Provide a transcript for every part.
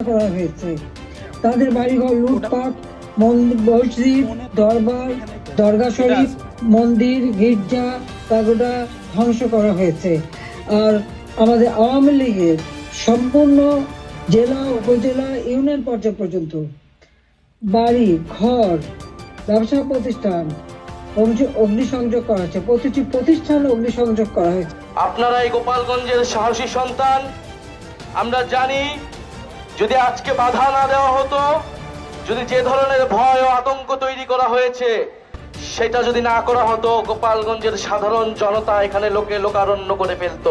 করা হয়েছে। তাদের বাড়িঘর, লুটপাট মসজিদ, দরবার, দরগা শরীফ, মন্দির, গির্জা, পাগোডা ধ্বংস করা হয়েছে। আর আমাদের আওয়ামী লীগের সম্পূর্ণ জেলা, উপজেলা, ইউনিয়ন পর্যায় পর্যন্ত বাড়ি, ঘর, ব্যবসা প্রতিষ্ঠান অগ্নিসংযোগ করা হয়েছে। প্রতিটি প্রতিষ্ঠান অগ্নিসংযোগ করা হয়েছে। আপনারা এই গোপালগঞ্জের সাহসী সন্তান, আমরা জানি যদি আজকে বাধা না দেওয়া হতো, যদি যে ধরনের ভয় ও আতঙ্ক তৈরি করা হয়েছে, সেটা যদি না করা হতো, গোপালগঞ্জের সাধারণ জনতা এখানে লোকে লোকারণ্য করে ফেলত।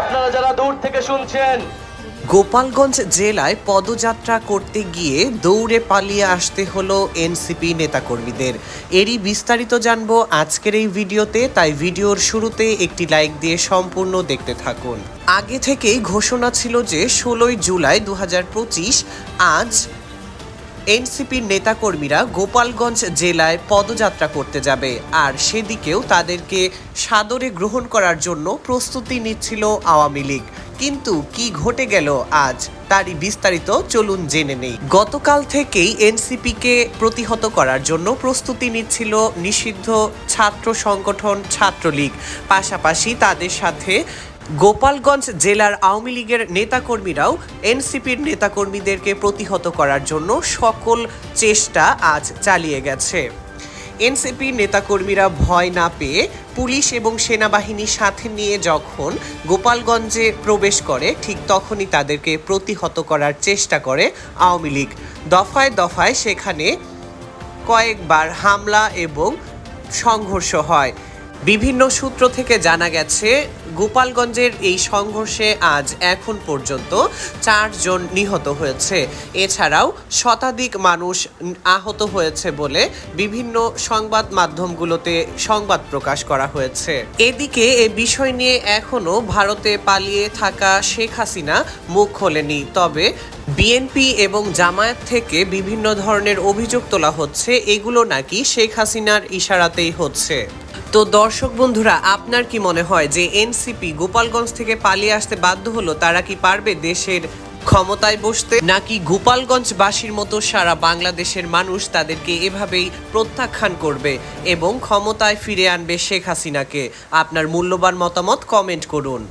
আপনারা যারা দূর থেকে শুনছেন গোপালগঞ্জ জেলায় পদযাত্রা করতে গিয়ে দৌড়ে পালিয়ে আসতে হলো এনসিপি নেতাকর্মীদের। এরই বিস্তারিত জানব আজকের এই ভিডিওতে, তাই ভিডিওর শুরুতে একটি লাইক দিয়ে সম্পূর্ণ দেখতে থাকুন। আগে থেকেই ঘোষণা ছিল যে ষোলোই জুলাই দু হাজার পঁচিশ আজ এনসিপির নেতাকর্মীরা গোপালগঞ্জ জেলায় পদযাত্রা করতে যাবে। আর সেদিকেও তাদেরকে সাদরে গ্রহণ করার জন্য প্রস্তুতি নিচ্ছিল আওয়ামী লীগ। কিন্তু কি ঘটে গেল আজ, তারই বিস্তারিত চলুন জেনে নেই। গতকাল থেকেই এনসিপিকে প্রতিহত করার জন্য প্রস্তুতি নিচ্ছিল নিষিদ্ধ ছাত্র সংগঠন ছাত্রলীগ। পাশাপাশি তাদের সাথে গোপালগঞ্জ জেলার আওয়ামী লীগের নেতাকর্মীরাও এনসিপির নেতাকর্মীদেরকে প্রতিহত করার জন্য সকল চেষ্টা আজ চালিয়ে গেছে। এনসিপির নেতাকর্মীরা ভয় না পেয়ে পুলিশ এবং সেনাবাহিনীর সাথে নিয়ে যখন গোপালগঞ্জে প্রবেশ করে, ঠিক তখনই তাদেরকে প্রতিহত করার চেষ্টা করে আওয়ামী লীগ। দফায় দফায় সেখানে কয়েকবার হামলা এবং সংঘর্ষ হয়। বিভিন্ন সূত্র থেকে জানা গেছে, গোপালগঞ্জের এই সংঘর্ষে আজ এখন পর্যন্ত চারজন নিহত হয়েছে। এছাড়াও শতাধিক মানুষ আহত হয়েছে বলে বিভিন্ন সংবাদ মাধ্যমগুলোতে সংবাদ প্রকাশ করা হয়েছে। এদিকে এ বিষয় নিয়ে এখনও ভারতে পালিয়ে থাকা শেখ হাসিনা মুখ খোলেনি। তবে বিএনপি এবং জামায়াত থেকে বিভিন্ন ধরনের অভিযোগ তোলা হচ্ছে, এগুলো নাকি শেখ হাসিনার ইশারাতেই হচ্ছে। তো দর্শক বন্ধুরা, আপনার কি মনে হয় যে এনসিপি গোপালগঞ্জ থেকে পালিয়ে আসতে বাধ্য হলো, তারা কি পারবে দেশের ক্ষমতায় বসতে? নাকি গোপালগঞ্জবাসীর মতো সারা বাংলাদেশের মানুষ তাদেরকে এভাবেই প্রত্যাখ্যান করবে এবং ক্ষমতায় ফিরে আনবে শেখ হাসিনাকে? আপনার মূল্যবান মতামত কমেন্ট করুন।